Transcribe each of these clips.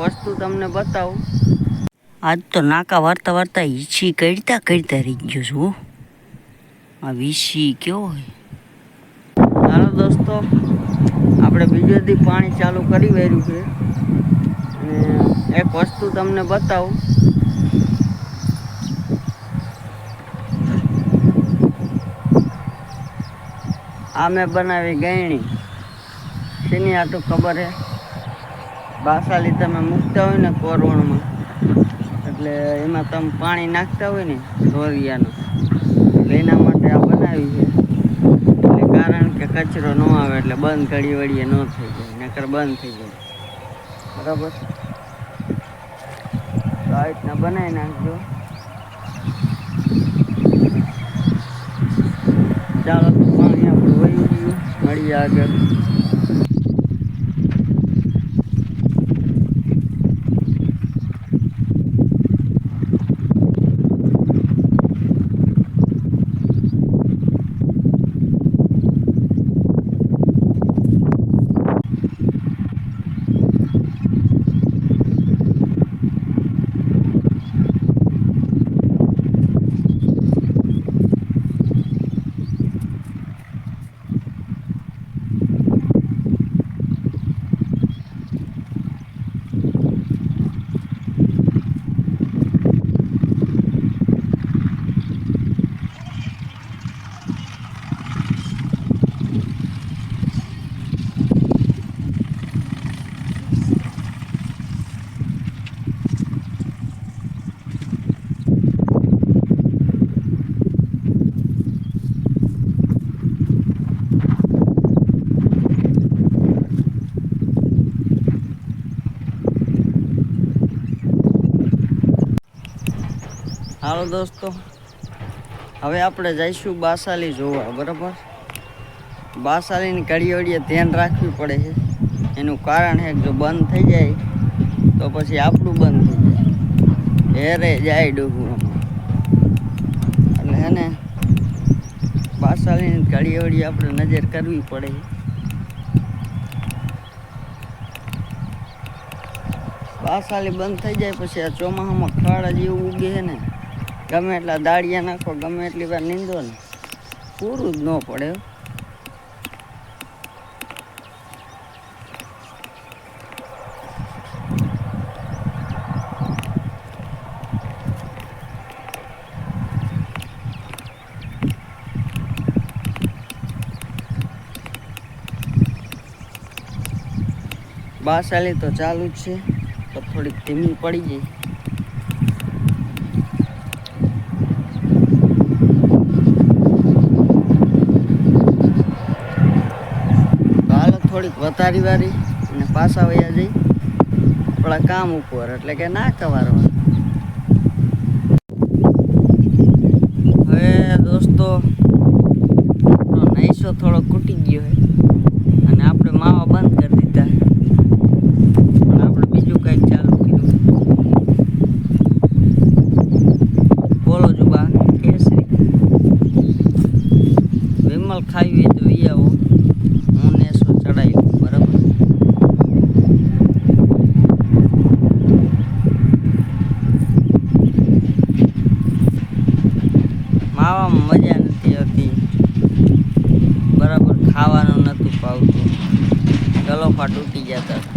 વસ્તુ તમને બતાવું. આજ તો નાકા વાર્તા વાર્તા ઈછી કરતા કરતા રહી ગયો છું આ વીસી કેવો હોય. ચાલો દોસ્તો આપણે બીજો દી પાણી ચાલુ કરી વેર્યું છે. અને એક વસ્તુ તમને બતાવું. આ મેં બનાવી ગયણી શેની તો ખબર હે? બાસાલી તમે મૂકતા હોય ને કોરવણમાં એટલે એમાં તમે પાણી નાખતા હોય ને સોરિયાનું એના માટે આ બનાવી છે. એટલે કારણ કે કચરો ન આવે એટલે બંધ ઘડી વળીએ ન થઈ જાય, નકર બંધ થઈ જાય. બરાબર? તો આ રીતના બનાવી નાખજો. ચાલો, પાણી આપણું વહી ગયું. મળીએ આગળ. હાલો દોસ્તો. હવે આપણે જઈશું બાસાલી જોવા, બરાબર? બાસાલીની વળીએ ધ્યાન રાખવી પડે છે. એનું કારણ છે જો બંધ થઈ જાય, તો પછી આપણું બંધ થઈ જાય. હેરે જાય ડૂબું એટલે હે ને, બાસાલીની વળી આપણે નજર કરવી પડે છે. બાસાલી બંધ થઈ જાય, પછી આ ચોમાસામાં ખાડા જેવું ઉગે છે ને ગમે એટલા દાળિયા નાખો, ગમે એટલી વાર નીંદો ને, પૂરું જ ન પડે બાસાલી તો ચાલુ જ છે, તો થોડીક ધીમી પડી ગઈ તો હાલો થોડીક વધારી વારી અને પાછા વયા જઈ. આપણા કામ ઉપર એટલે કે ના કવારવા ફાટૂટી ગયા હતા.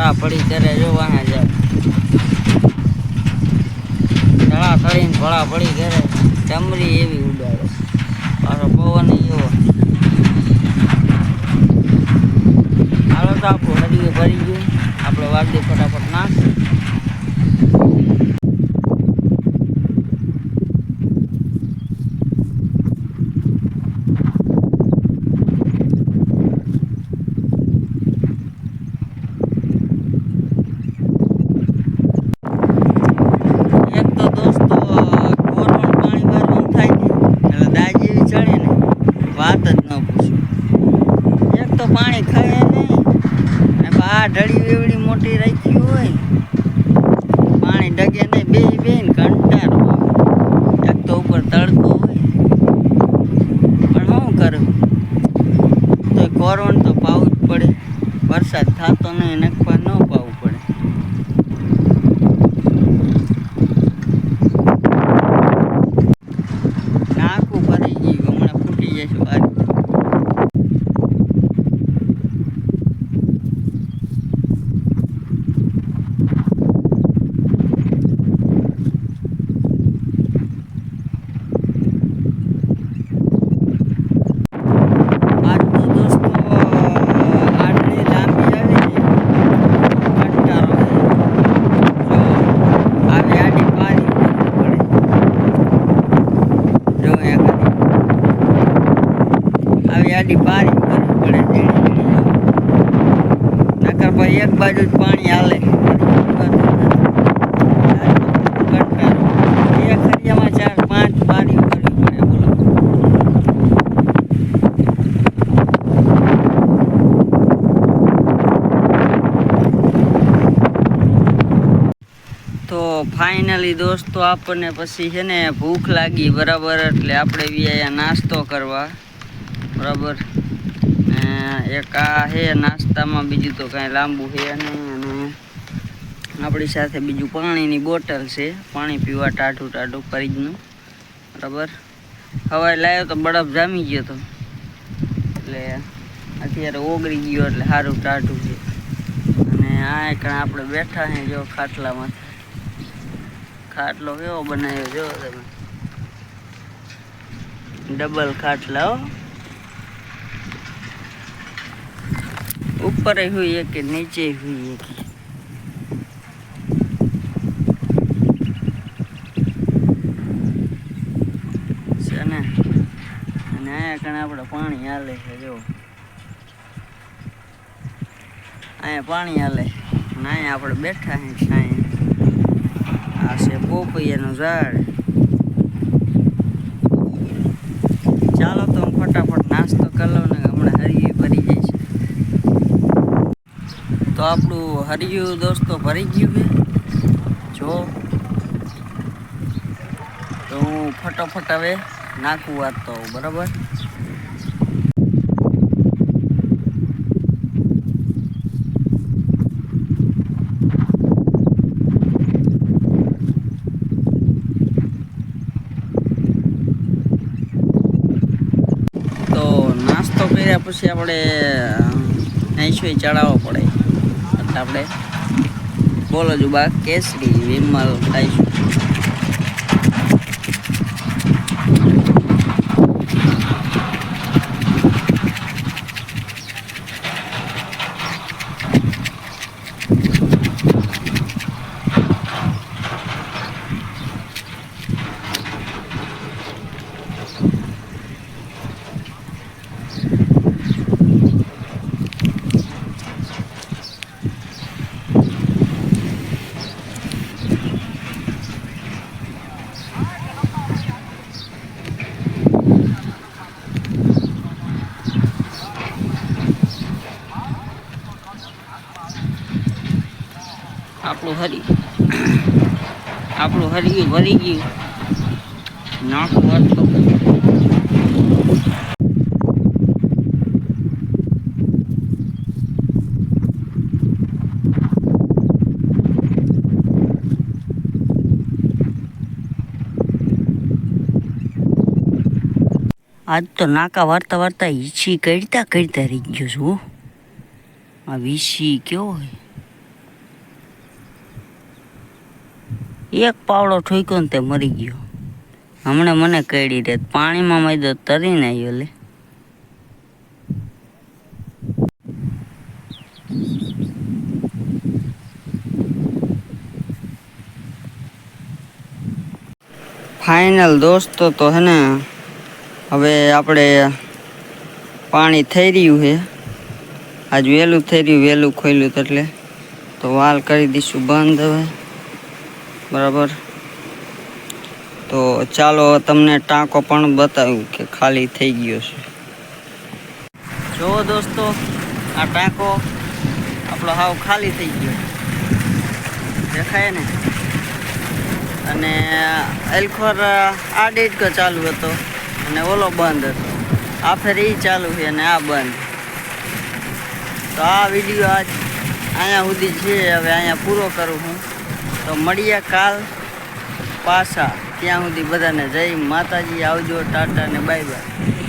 પડા પડી ત્યારે જોવાના જાય તળા તળીને પડા પડી ત્યારે ચમરી એવી ઉડાડે. પાછો પવન એવો. હાલો તો આપણું હરિયું ભરી ગયું. આપણે વાગડી ફટાફટ નાખ એક તો દોસ્તો કોરવણ પાણી વારવાનું થાય ને એટલે દાજ એવી ચડે ને વાત જ ન પૂછો એક તો પાણી ખાય નહીં ને બા ઢળી વેવડી મોટી રાખી હોય, પાણી ડગે નહીં, બે બે કંટાળો એક તો ઉપર તડકો હોય. પણ શું કરું તો કોરવણ તો પાવું જ પડે. વરસાદ થતો નહીં, નખવા ન પાવું પડે નાકું ભરી ગયું હમણાં ફૂટી જશે વાત આજ તો દોસ્તો આટલી લાંબી આવી ને કંટાળો આવે. જો આવી આડી પારી કરવી પડે જો અહીંયા આવી આડી કરવી પડે. નકર ભાઈ એક બાજુ જ પાણી હાલે. ફાઇનલી દોસ્તો, આપણને પછી છે ને ભૂખ લાગી બરાબર, એટલે આપણે વ્યાયા નાસ્તો કરવા. બરાબર. એક આ છે નાસ્તામાં બીજું તો કાંઈ લાંબુ છે નહીં અને આપણી સાથે બીજું પાણીની બોટલ છે, પાણી પીવા ટાઢું ટાઢું ફરીજનું. બરાબર. હવાઈ લાવ્યો તો બરફ જામી ગયો તો. એટલે અત્યારે ઓગળી ગયો એટલે સારું ટાઢું છે. અને આ એક આપણે બેઠા છે જો ખાટલામાં. ખાટલો કેવો બનાવ્યો, જો તમે. ડબલ ખાટલા ઉપર હોઈએ કે નીચે હોઈએ? કે અને અહીંયા કણે આપણે પાણી હાલે જો અહીંયા પાણી હાલે અહીંયા આપણે બેઠા છીએ આ છે પોપૈયાનું ઝાડ. ચાલો તો હું ફટાફટ નાસ્તો કરી ને હમણાં હરી ભરી જાય તો આપણું હરિયું દોસ્તો ભરી ગયું છે. જો. તો હું ફટોફટ હવે નાખું વાત તો બરાબર? તો નાસ્તો કર્યા પછી આપણે નાઈશોય ચડાવવો પડે. આપણે બોલો જુબા કેસરી વિમલ ખાઈશું. આપણું હરી. આપણું હરિયું ભરી ગયું. નાખું વાત આજ તો નાકા વાર્તા વાર્તા ઈછી કરતા કરતા રહી ગયો છું આ વિશી કેવો હોય? એક પાવડો ઠોક્યો ને તે મરી ગયો. હમણાં મને કઈડી રે, પાણીમાં મૈદો તરીને આવ્યો લે. ફાઇનલ દોસ્તો, તો હે ને, હવે આપણે પાણી થઈ રહ્યું છે. આજ વહેલું થઈ રહ્યું, વહેલું ખોલ્યું એટલે તો વાલ કરી દઈશું બંધ હવે. બરાબર? તો ચાલો તમને ટાંકો પણ બતાવ્યું કે ખાલી થઈ ગયો છે. જો દોસ્તો, આ ટાંકો આપણો હાવ ખાલી થઈ ગયો. દેખાય ને? અને એલખોર આ ડેટકો ચાલુ હતો અને ઓલો બંધ હતો. આ ફેર એ ચાલુ છે અને આ બંધ. તો આ વીડિયો આજ અહીંયા સુધી છે. હવે અહીંયા પૂરો કરું હું. તો મળીએ કાલ પાછા. ત્યાં સુધી બધાને જય માતાજી આવજો ટાટા ને બાય બાય